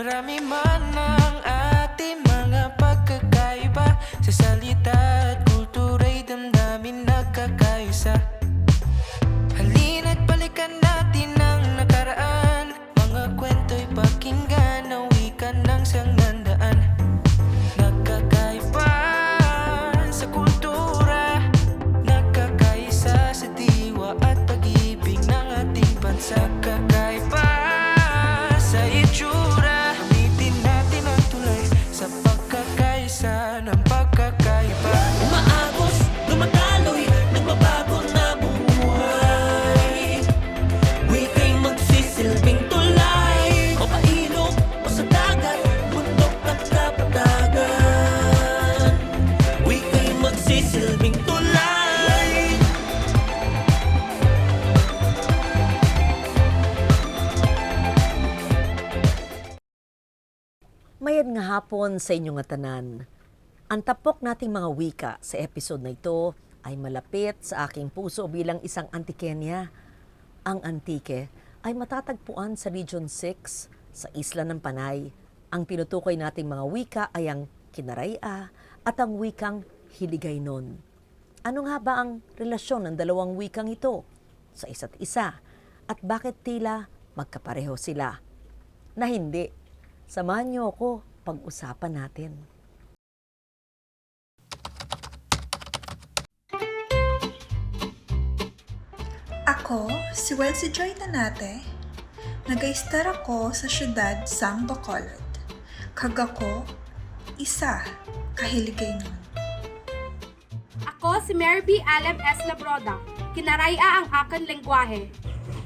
Marami man ang ating mga pagkakaiba Sa hapon sa inyong nga tanan. Ang tapok nating mga wika sa episode na ito ay malapit sa aking puso bilang isang antikenya. Ang antike ay matatagpuan sa Region 6 sa Isla ng Panay. Ang tinutukoy nating mga wika ay ang Kinaraya at ang wikang Hiligaynon. Ano nga ba ang relasyon ng dalawang wikang ito sa isa't isa at bakit tila magkapareho sila? Na hindi Samahan niyo ako pag-usapan natin. Ako, si Welsie Joy Tanate. Nag-aistar ako sa syudad Sang Bacolod. Kag ako, isa, kahiligay nun. Ako si Mary B. Alem S. Labroda. Kinaraya ang akan lengguwahe.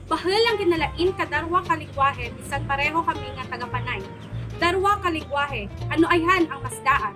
Bahal ang kinalain kadarwa kalingwahe bisan pareho kami nga tagapanay. Darwa kalingwahe, ano ayhan ang masdaan?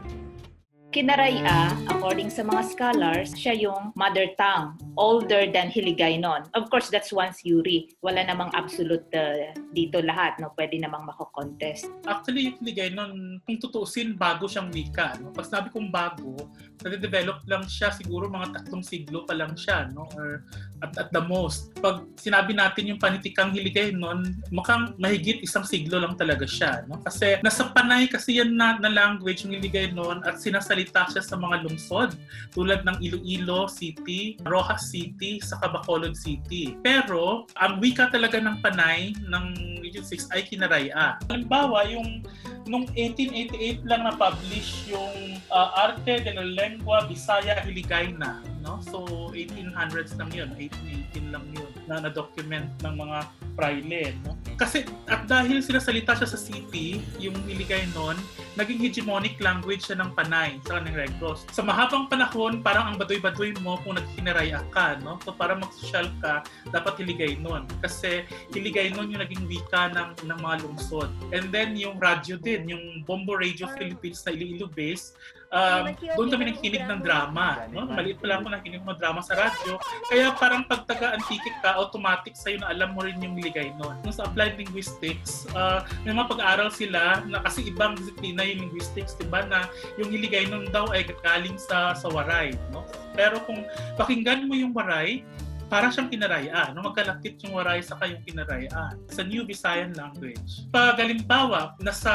Kinaraya, according sa mga scholars, siya yung mother tongue, older than Hiligaynon. Of course, that's one theory. Wala namang absolute uh, dito lahat, no? Pwede namang mako-contest. Actually, yung ligay nun, kung tutuusin, bago siyang wika. No? Pag sabi kong bago, nade-develop lang siya, siguro mga tatlong siglo pa lang siya, no? or at, at the most. Pag sinabi natin yung panitikang hiligay nun, mukhang mahigit isang siglo lang talaga siya. No? Kasi nasa panay kasi yan na, na language yung hiligay nun at sinasalita siya sa mga lungsod tulad ng Iloilo City, Rojas City, sa Bacolod City. Pero ang wika talaga ng panay ng Region 6 ay Kinaraya. Halimbawa, yung nung 1888 lang na-publish yung uh, Arte de la Lengua Bisaya Hiligayna. No? So, 1800s lang yun. 1818 lang yun na na-document ng mga praile. No? Kasi, at dahil sinasalita siya sa city, yung Hiligay noon, naging hegemonic language siya ng Panay sa kanyang Red Cross. Sa mahabang panahon, parang ang baduy-baduy mo kung nagkinaraya ka. No? So, para mag-social ka, dapat Hiligay noon. Kasi Hiligay noon yung naging wika ng, ng mga lungsod. And then, yung radyo din, yung Bombo Radio Philippines na Iloilo base, um, doon kami nakikinig ng drama. No? Maliit pa lang ako nakikinig ng drama sa radyo. Kaya parang pag taga-antique ka, automatic sa'yo na alam mo rin yung ligay nun. Nung sa applied linguistics, uh, may mga pag-aaral sila na kasi ibang disiplina yung linguistics, di ba, na yung hiligay nun daw ay galing sa, sa waray. No? Pero kung pakinggan mo yung waray, parang siyang kinaraya, no? magkalakip yung waray sa kayong kinaraya sa New Visayan language. Pag halimbawa, nasa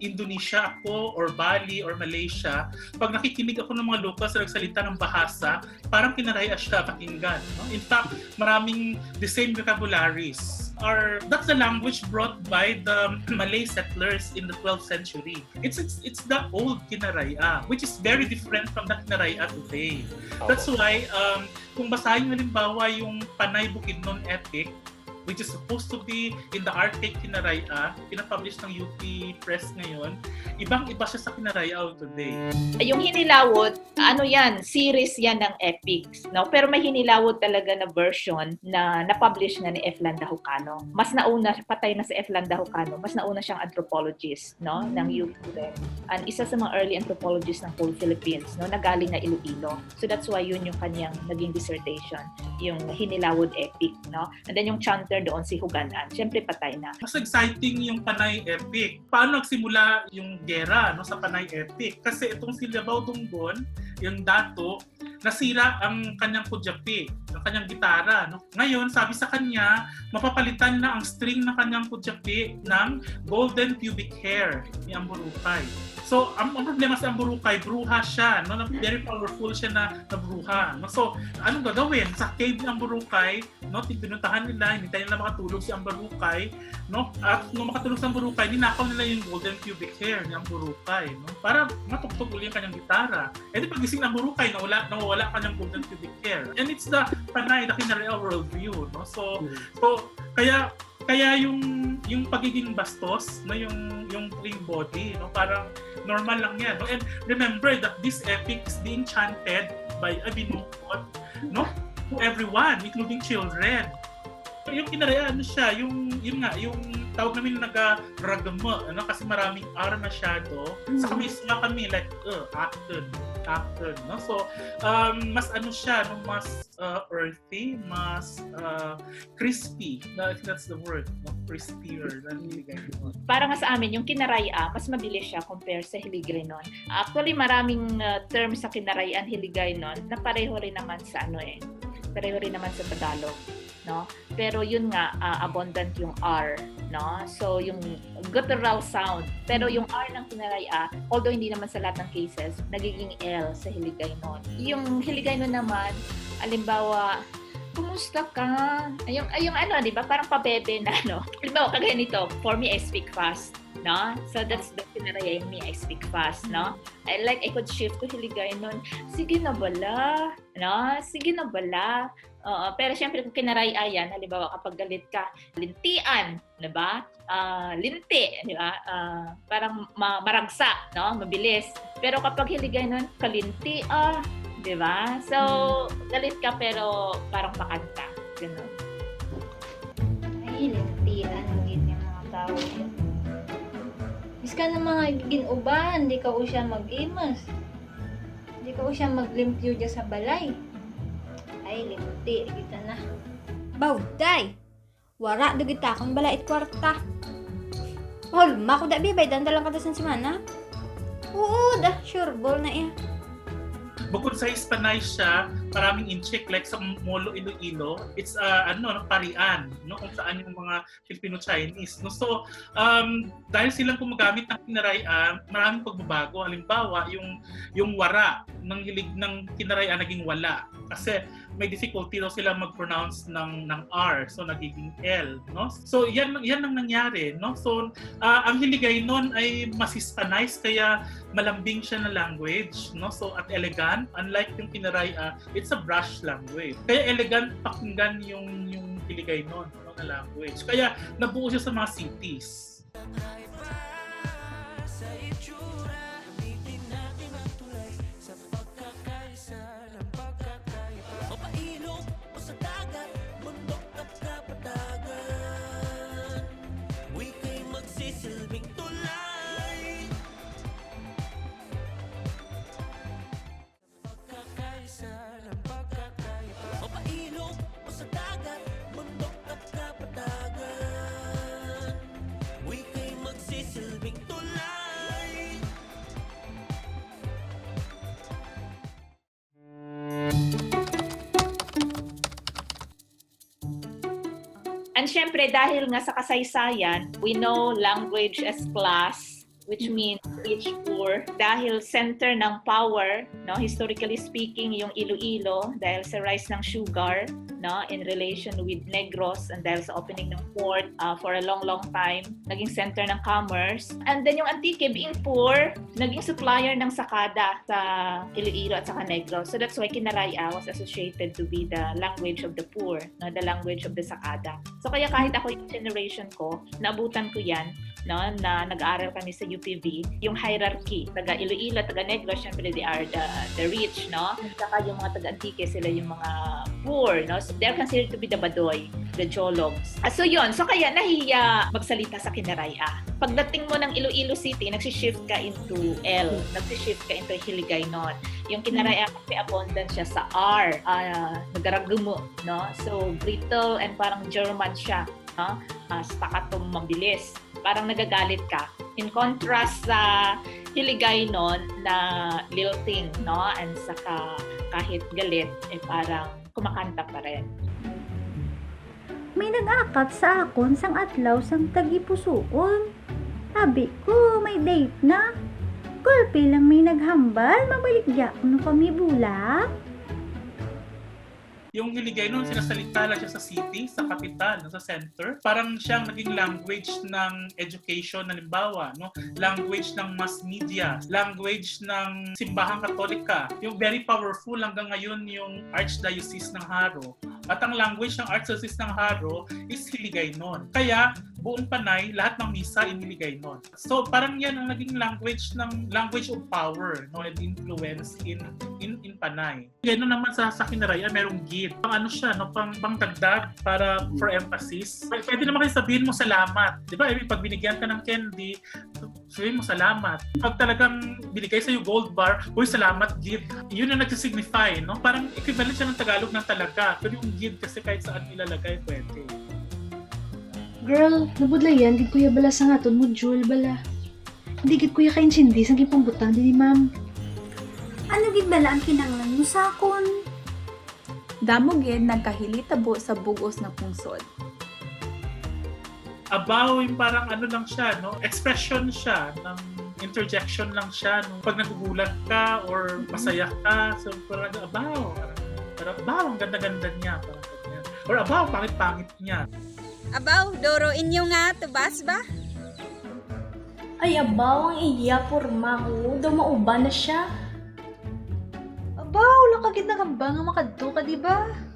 Indonesia ako or Bali or Malaysia, pag nakikinig ako ng mga locals na nagsalita ng bahasa, parang kinaraya siya pakinggan. No? In fact, maraming the same vocabularies are that's the language brought by the Malay settlers in the 12th century. It's it's, it's the old Kinaraya, which is very different from the Kinaraya today. That's why um, kung basahin halimbawa yung Panay Bukidnon epic, which is supposed to be in the Arctic Kinaraya, pinapublish ng UP Press ngayon, ibang-iba siya sa Kinaraya today. Yung hinilawot, ano yan, series yan ng epics, no? Pero may hinilawot talaga na version na na-publish na ni F. Landahucano. Mas nauna, patay na si F. Landahucano, mas nauna siyang anthropologist, no? Ng UP rin. And isa sa mga early anthropologists ng whole Philippines, no? Nagaling na Iloilo. So that's why yun yung kanyang naging dissertation, yung hinilawot epic, no? And then yung chanter doon si Huganan. Siyempre patay na. Mas exciting yung Panay Epic. Paano nagsimula yung gera no, sa Panay Epic? Kasi itong si Labaw Dunggon, yung dato, nasira ang kanyang kudyapi. Ng kanyang gitara. No? Ngayon, sabi sa kanya, mapapalitan na ang string ng kanyang kudyapi ng golden pubic hair ni Amburukay. So, ang, ang problema sa Amburukay, bruha siya. No? Very powerful siya na, na bruha. No? So, anong gagawin? Sa cave ni Amburukay, no? pinuntahan nila, hindi nila makatulog si Amburukay. No? At nung makatulog sa Amburukay, ninakaw nila yung golden pubic hair ni Amburukay. No? Para matugtog uli yung kanyang gitara. E di pagising ng Amburukay, nawala, nawala kanyang golden pubic hair. And it's the panay, the Kinarea worldview. No? So, so kaya kaya yung yung pagiging bastos no? Yung yung clean body no? Parang normal lang yan no? And remember that this epic is being chanted by Abinukot no? To everyone including children. Yung kinaraya ano siya yung yun nga yung tawag namin naga-ragama ano kasi maraming R masyado sa kami sila kami like uh, acted acted no so um, mas ano siya no mas uh, earthy mas uh, crispy I think that's the word no? crispier Hiligaynon. para nga sa amin, yung kinaraya, mas mabilis siya compare sa hiligaynon. Actually, maraming uh, terms sa kinarayan, hiligaynon, na pareho rin naman sa ano eh, pareho rin naman sa Tagalog. No? Pero yun nga, uh, abundant yung R. No? So, yung guttural sound. Pero yung R ng kinaraya, although hindi naman sa lahat ng cases, nagiging L sa hiligaynon. Yung hiligaynon naman, alimbawa, kumusta ka? Ay, yung, ay, yung ano, di ba? Parang pabebe na, no? Halimbawa, kagaya nito, for me, I speak fast. No? So that's the pinaraya me, I speak fast, no? I like, I could shift to hiligay nun. Sige na bala, no? Sige na bala. Oo, pero syempre kung kinaraya yan, halimbawa kapag galit ka, lintian, di ba? Ah, linti, di ba? Ah, parang ma- maragsa, no? Mabilis. Pero kapag hiligay nun, kalinti, ah, di ba? So, galit ka pero parang makanta. Ganun. Ay, lintian gid yung mga tao yun. Bis ka na mga ginuban, di ka siya mag-imas. Di ka siya maglimpyo dyan sa balay. Ay, linti, kita na. Bawday! Wara, dugita akong balait kwarta. Hol, mako da bibay, dandalang ka sa semana. Oo, da, sure ball na iya. Bukod sa Hispanay siya, maraming incheck like sa Molo Iloilo, it's uh, ano, no, parian, no, kung saan yung mga Filipino-Chinese. No? So, um, dahil silang gumagamit ng kinaraya, maraming pagbabago. Halimbawa, yung yung wara ng hilig ng kinaraya naging wala. Kasi may difficulty daw sila mag-pronounce ng ng R, so nagiging L, no? So, yan yan ang nangyari, no? So, uh, ang hiligay nun ay mas Hispanize kaya malambing siya na language, no? So at elegant, unlike yung Pinaraya, it's a brush language. Kaya elegant pakinggan yung yung Hiligay noon, no, na language. Kaya nabuo siya sa mga cities. And syempre, dahil nga sa kasaysayan, we know language as class, which means rich, poor. Dahil center ng power, no, historically speaking, yung Iloilo, dahil sa rise ng sugar, no, in relation with Negros, and dahil sa opening ng port uh, for a long, long time, naging center ng commerce. And then yung Antique, being poor, naging supplier ng sakada sa Iloilo at saka Negros. So that's why Kinaraya was associated to be the language of the poor, no, the language of the sakada. So kaya kahit ako yung generation ko, naabutan ko yan, no, na nag-aaral kami sa UPV, yung hierarchy, taga Iloilo, taga Negros, syempre they are the, the rich, no? Saka yung mga taga Antique, sila yung mga poor, no? So they're considered to be the badoy, the jologs. Ah, so yun, so kaya nahiya magsalita sa Kinaraya. Pagdating mo ng Iloilo City, nagsishift ka into L, nagsishift ka into Hiligaynon. Yung Kinaraya kasi abundant siya sa R, uh, nagaragumo, no? So brittle and parang German siya, no? Uh, staccato mabilis. Parang nagagalit ka. In contrast sa Hiligaynon na lilting, no? And saka kahit galit, eh parang kumakanta pa rin. May nag-akat sa akon sang adlaw sang tagipusoon. Sabi ko, may date na. Gulpi lang may naghambal, mabalik diya no kami bulak. Yung Hiligay nun, sinasalita lang siya sa city, sa capital, no, sa center. Parang siyang naging language ng education, halimbawa, no? language ng mass media, language ng simbahang katolika. Yung very powerful hanggang ngayon yung Archdiocese ng Haro. At ang language ng Archdiocese ng Haro is Hiligaynon. Kaya buong Panay, lahat ng misa in Hiligaynon. So parang yan ang naging language ng language of power no and influence in in in Panay. Ganoon naman sa sa Kinaraya merong gid. Pang ano siya no pang pang dagdag para for emphasis. Pwede naman kayo sabihin mo salamat. 'Di ba? I mean, pag binigyan ka ng candy, sabihin mo salamat. Pag talagang binigay sa gold bar, uy salamat gid. Yun ang nagsisignify, no? Parang equivalent siya ng Tagalog ng talaga. Pero yung gid kasi kahit saan ilalagay pwede. Girl, nabudlay yan. Di kuya bala sa ngaton mo, Jewel bala. Hindi gid kuya kaintindi sa gipang butang din ni ma'am. Ano gid bala ang kinanglan mo sa akon? Damo gid nagkahilitabo sa bugos na pungsod. abaw yung parang ano lang siya, no? Expression siya ng interjection lang siya no? pag nagugulat ka or masaya ka so parang abaw parang, parang abaw ang ganda-ganda niya parang ganyan. or abaw pangit-pangit niya Abaw, doro inyo nga, tubas ba? Ay, abaw ang iya, porma ko. Daw mauban na siya. Abaw, lakagid na kamba nga makadto ka, di ba?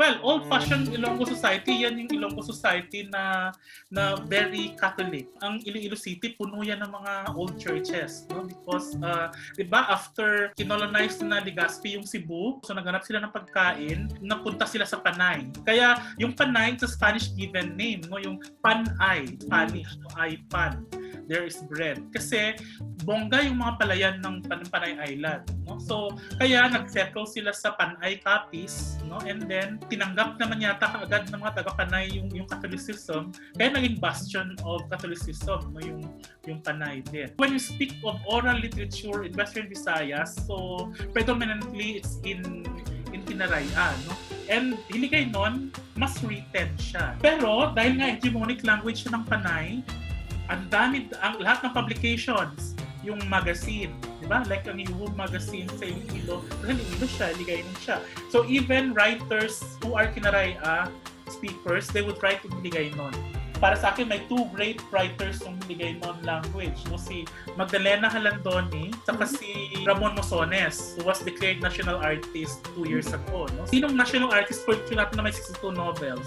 Well old-fashioned Ilonggo society yan yung Ilonggo society na na very Catholic. Ang Iloilo City puno yan ng mga old churches no? Because uh, 'di ba after kinolonize na Legazpi yung Cebu so naghanap sila ng pagkain napunta sila sa Panay. Kaya yung Panay it's a Spanish given name no? Yung Panay Spanish no? Ay pan there is bread kasi bongga yung mga palayan ng Pan- Panay Island no? So kaya nag-settle sila sa Panay Capiz no? And then tinanggap naman yata kaagad ng mga taga-Panay yung yung Catholicism. Kaya naging bastion of Catholicism no? Yung yung Panay din. When you speak of oral literature in Western Visayas so predominantly it's in in Tinaraya no? And hiligay nun mas written siya. Pero dahil nga hegemonic language siya ng Panay ang dami ang lahat ng publications yung magazine, di ba? Like ang Yuhu magazine sa Iloilo, kasi Iloilo siya, Ligayon siya. So even writers who are Kinaraya speakers, they would write in Ligayon. Para sa akin, may two great writers ng Ligayon language. No? Si Magdalena Halandoni, saka si Ramon Mosones, who was declared national artist two years ago. No? Sinong national artist po yung natin na may 62 novels?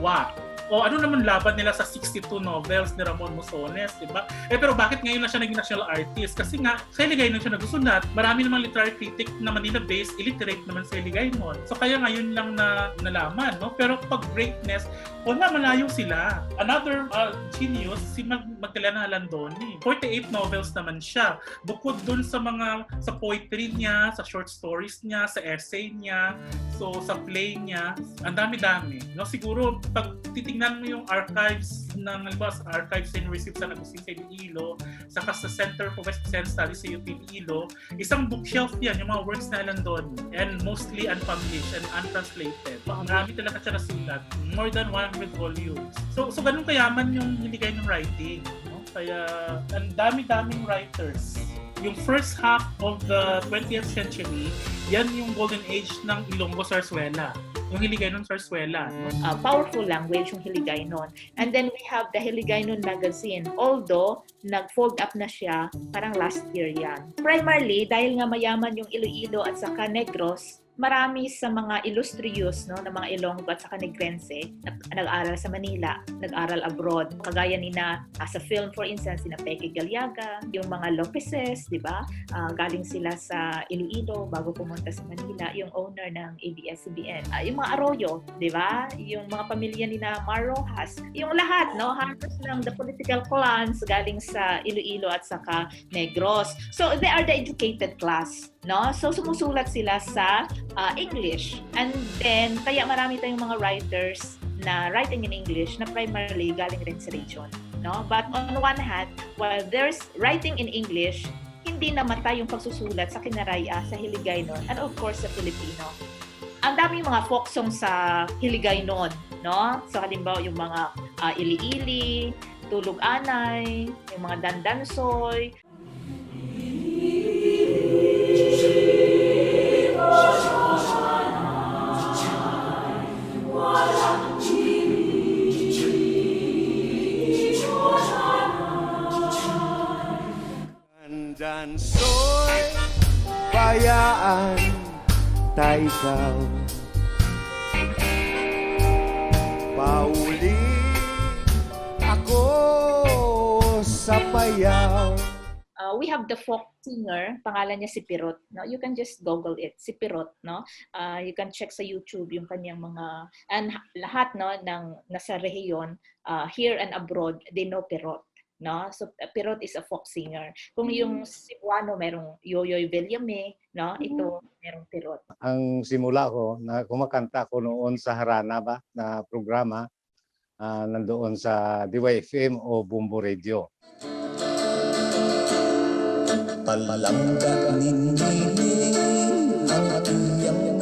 Wow! O ano naman laban nila sa 62 novels ni Ramon Mosones, di ba? Eh pero bakit ngayon na siya naging national artist? Kasi nga, sa Iligaynon siya nagusulat. Marami namang literary critic na Manila-based, illiterate naman sa Iligaynon. So kaya ngayon lang na nalaman, no? Pero pag greatness, wala, malayo sila. Another uh, genius, si Mag Magdalena Alandoni. 48 novels naman siya. Bukod dun sa mga, sa poetry niya, sa short stories niya, sa essay niya, so sa play niya, ang dami-dami. No? Siguro, pag titingnan mo yung archives ng, halimbawa sa archives sa University of San Agustin sa Iloilo, saka sa Center for West Pacific Studies sa UP Iloilo, isang bookshelf yan, yung mga works na Alandoni, and mostly unpublished and untranslated. Marami talaga siya nasulat. More than 100 volumes. So, so ganun kayaman yung hiligay ng writing. No? Kaya, ang dami-daming writers. Yung first half of the 20th century, yan yung golden age ng Ilonggo Sarsuela. Yung hiligay Sarsuela. No? uh, powerful language yung Hiligaynon. And then we have the Hiligaynon magazine. Although, nag-fold up na siya, parang last year yan. Primarily, dahil nga mayaman yung Iloilo at saka Negros, marami sa mga illustrious no, ng mga Ilonggo at saka Negrense na nag-aral sa Manila, nag-aral abroad. Kagaya ni na ah, sa film for instance, sina Peque Galiaga, yung mga Lopezes, di ba? Ah, galing sila sa Iloilo bago pumunta sa Manila, yung owner ng ABS-CBN. Ah, yung mga Arroyo, di ba? Yung mga pamilya ni na Mar Rojas. Yung lahat, no? Halos ng the political clans galing sa Iloilo at saka Negros. So, they are the educated class, no? So, sumusulat sila sa uh, English. And then, kaya marami tayong mga writers na writing in English na primarily galing rin sa region. no? But on one hand, while there's writing in English, hindi namatay yung pagsusulat sa Kinaraya, sa Hiligaynon, and of course sa Filipino. Ang daming mga folk songs sa Hiligaynon, no? So halimbawa yung mga ah, Ili-ili, Tulog Anay, yung mga Dandansoy, Andan ta ikaw Pauli ako sa payaw uh, we have the folk singer, pangalan niya si Pirot. No? You can just Google it, si Pirot. No? Uh, you can check sa YouTube yung kanyang mga, and ha- lahat no, ng nasa rehiyon, uh, here and abroad, they know Pirot. No? So, uh, Pirot is a folk singer. Kung yung Cebuano, merong Yoyoy Villame, no? Ito, merong Pirot. ang simula ko na kumakanta ko noon sa Harana ba na programa ah, nandoon sa DYFM o Bumbo Radio. Palangga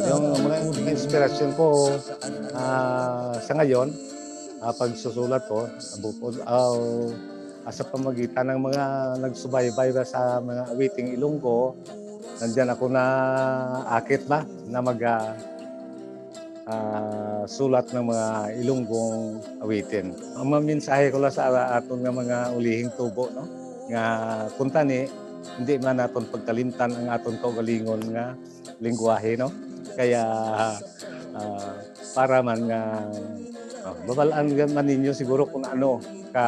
Yung mga inspirasyon ko ah, sa ngayon, ah, pagsusulat ko, bukod uh, sa pamagitan ng mga nagsubaybay ba sa mga awiting Ilonggo, nandyan ako na akit ba na mag ah, sulat ng mga Ilonggong awitin. Ang maminsahe ko lang sa aton nga mga ulihing tubo no nga kunta ni hindi man naton pagkalimtan ang aton kaugalingon nga lingwahe no kaya ah, para man nga uh, babalaan man ninyo siguro kung ano ka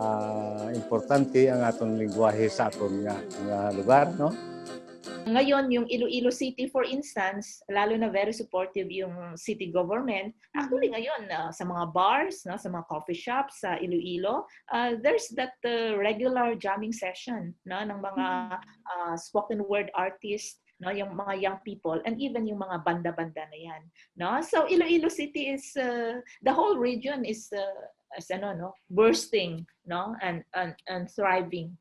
ah, importante ang aton lingwahe sa aton nga, nga lugar no Ngayon, yung Iloilo City, for instance, lalo na very supportive yung city government. Actually, ngayon, uh, sa mga bars, no, sa mga coffee shops sa Iloilo, uh, there's that uh, regular jamming session no, ng mga uh, spoken word artists no yung mga young people and even yung mga banda-banda na yan no so Iloilo City is uh, the whole region is uh, as ano no? Bursting no? And and, and thriving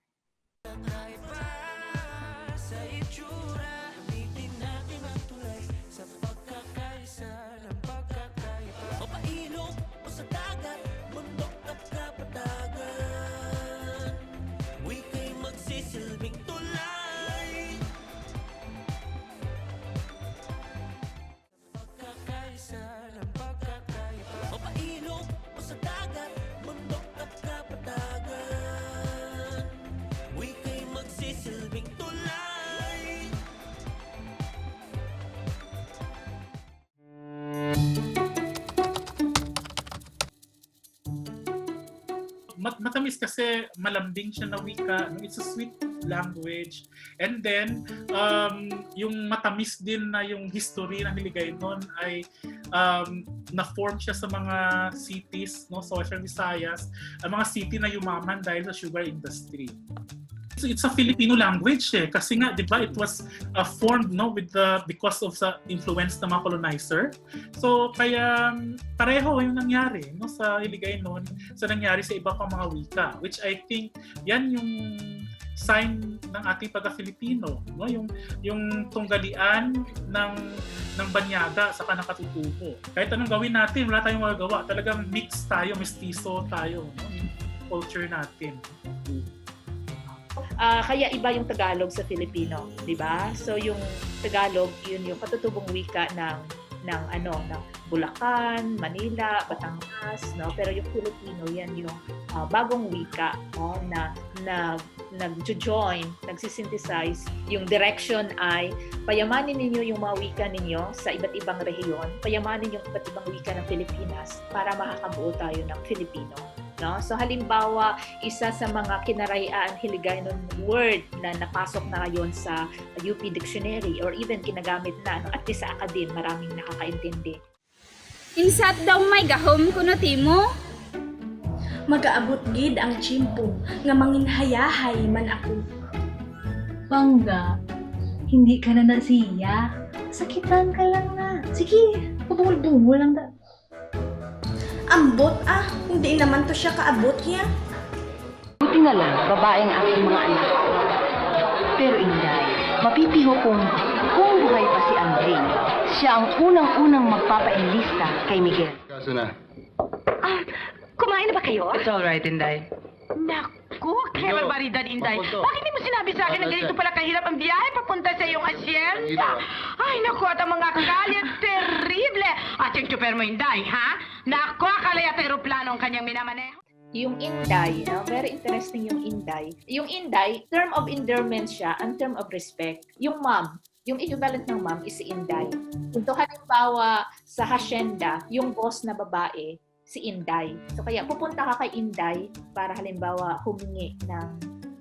matamis kasi malambing siya na wika. It's a sweet language. And then, um, yung matamis din na yung history ng Hiligaynon ay um, na-form siya sa mga cities, no? Social Visayas, ang mga city na yumaman dahil sa sugar industry. It's a Filipino language eh kasi nga 'di ba it was uh, formed no with the because of sa influence ng mga colonizer. So kaya um, pareho yung nangyari no sa Hiligaynon sa nangyari sa iba pang mga wika which I think yan yung sign ng ating pagka-Filipino no yung yung tunggalian ng ng banyaga sa kanang katutubo. Kahit anong gawin natin wala tayong magagawa. Talagang mix tayo, mestizo tayo no yung culture natin. Ah, kaya iba yung Tagalog sa Filipino, 'di ba? So yung Tagalog, yun yung katutubong wika ng ng ano, ng Bulacan, Manila, Batangas, no? Pero yung Filipino, yan yung ah, bagong wika, no? na na nag-join, nagsisynthesize. Yung direction ay payamanin ninyo yung mga wika ninyo sa iba't ibang rehiyon, payamanin yung iba't ibang wika ng Pilipinas para makakabuo tayo ng Filipino. No? So halimbawa, isa sa mga kinarayaan Hiligaynon word na napasok na ngayon sa UP Dictionary or even kinagamit na, no? at least sa academe, maraming nakakaintindi. Insat daw may gahom kuno timo. Magaabot gid ang chimpo nga manginhayahay man ako. Bangga, hindi ka na nasiya. Sakitan ka lang na. Sige, pabungol-bungol lang da. Ambot ah, hindi naman to siya kaabot ya. Buti na lang, babae ang aking mga anak. Pero Inday, mapipiho kung kung buhay pa si Andre. Siya ang unang-unang magpapainlista kay Miguel. Kaso na. Ah, kumain na ba kayo? It's alright, Inday. Naku, kaya Ano? barida Inday. Papunto. Bakit hindi mo sinabi sa akin na Ano ganito siya? pala kahirap ang biyahe papunta sa iyong asyenda? Ay, naku, at ang mga kalye, terrible. At yung super mo, Inday, ha? Naku, akala yata aeroplano ang kanyang minamaneho. Yung Inday, no? very interesting yung Inday. Yung Inday, term of endearment siya and term of respect. Yung mom, yung equivalent ng mom is si Inday. Ito halimbawa sa hacienda, yung boss na babae, si Inday. So kaya pupunta ka kay Inday para halimbawa humingi ng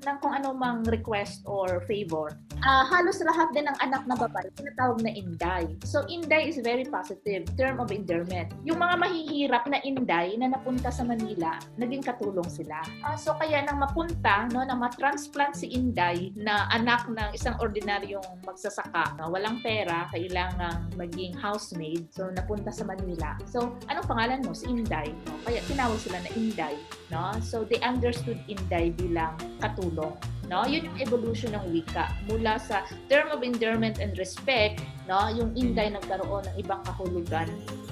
ng kung ano mang request or favor. Ah, halos lahat din ng anak na babae tinatawag na Inday. So Inday is very positive, term of endearment. Yung mga mahihirap na Inday na napunta sa Manila, naging katulong sila. Ah, so kaya nang mapunta, no, na matransplant si Inday na anak ng isang ordinaryong magsasaka, na walang pera, kailangang maging housemaid, so napunta sa Manila. So, anong pangalan mo? Si Inday. No? Kaya tinawag sila na Inday. No? So, they understood Inday bilang katulong. No? Yun yung evolution ng wika. Mula sa term of endearment and respect, no? yung Inday nagkaroon ng ibang kahulugan.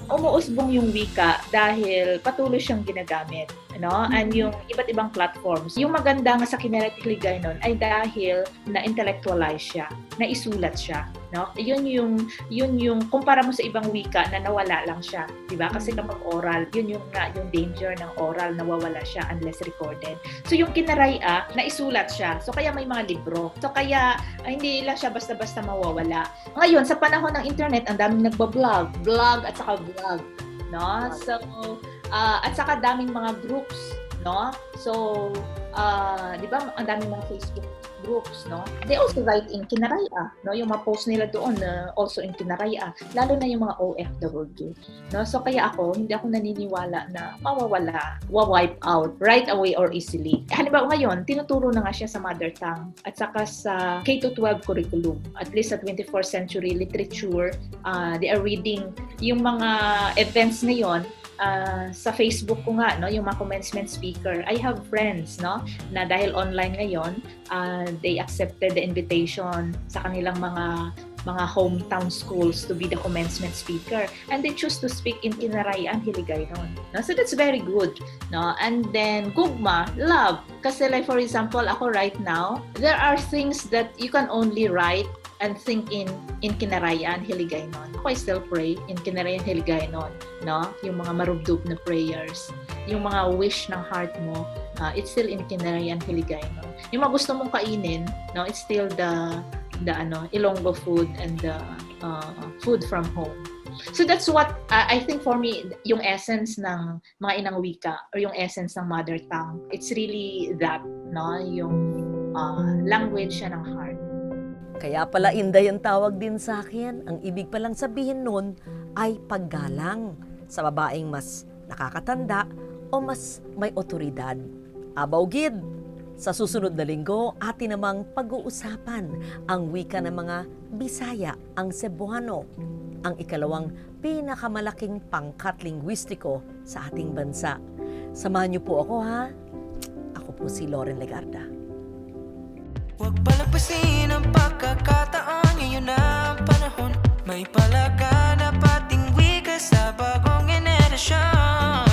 Umuusbong yung wika dahil patuloy siyang ginagamit. No? And yung iba't ibang platforms. Yung maganda nga sa Kinetic Ligay nun ay dahil na-intellectualize siya, na-isulat siya. No? Yun yung yun yung kumpara mo sa ibang wika na nawala lang siya, 'di ba? Kasi kapag oral, yun yung nga yung danger ng oral nawawala siya unless recorded. So yung kinaraya, naisulat siya. So kaya may mga libro. So kaya ay, hindi lang siya basta-basta mawawala. Ngayon sa panahon ng internet, ang daming nagba-vlog, vlog at saka vlog, no? So ah, at saka daming mga groups, no? So ah, 'di ba, ang daming mga Facebook groups, no? They also write in Kinaraya, no? Yung mga post nila doon na also in Kinaraya, lalo na yung mga OFW, no? So kaya ako, hindi ako naniniwala na mawawala, wa-wipe out right away or easily. Halimbawa ngayon, tinuturo na nga siya sa mother tongue at saka sa K-12 curriculum. At least sa 24th century literature, ah, they are reading yung mga events ngayon ah, sa Facebook ko nga, no, yung mga commencement speaker. I have friends, no, na dahil online ngayon, uh, they accepted the invitation sa kanilang mga mga hometown schools to be the commencement speaker and they choose to speak in Kinaray and Hiligaynon. No? So that's very good. No? And then Gugma, love. Kasi like for example, ako right now, there are things that you can only write and think in in Kinarayan, Hiligaynon. Ako I still pray in Kinarayan, Hiligaynon, no? Yung mga marubdub na prayers, yung mga wish ng heart mo, uh, it's still in Kinarayan, Hiligaynon. Yung mga gusto mong kainin, no? It's still the the ano, Ilonggo food and the uh, food from home. So that's what uh, I think for me yung essence ng mga inang wika or yung essence ng mother tongue. It's really that, no? Yung uh, language siya ng heart. Kaya pala Inday ang tawag din sa akin. Ang ibig palang sabihin nun ay paggalang sa babaeng mas nakakatanda o mas may otoridad. Abaw gid! Sa susunod na linggo, atin namang pag-uusapan ang wika ng mga Bisaya, ang Cebuano, ang ikalawang pinakamalaking pangkat lingwistiko sa ating bansa. Samahan niyo po ako ha. Ako po si Lauren Legarda. Huwag palagpasin ang pagkakataon. Ngayon na ang panahon. May palaganap ating wika sa bagong generasyon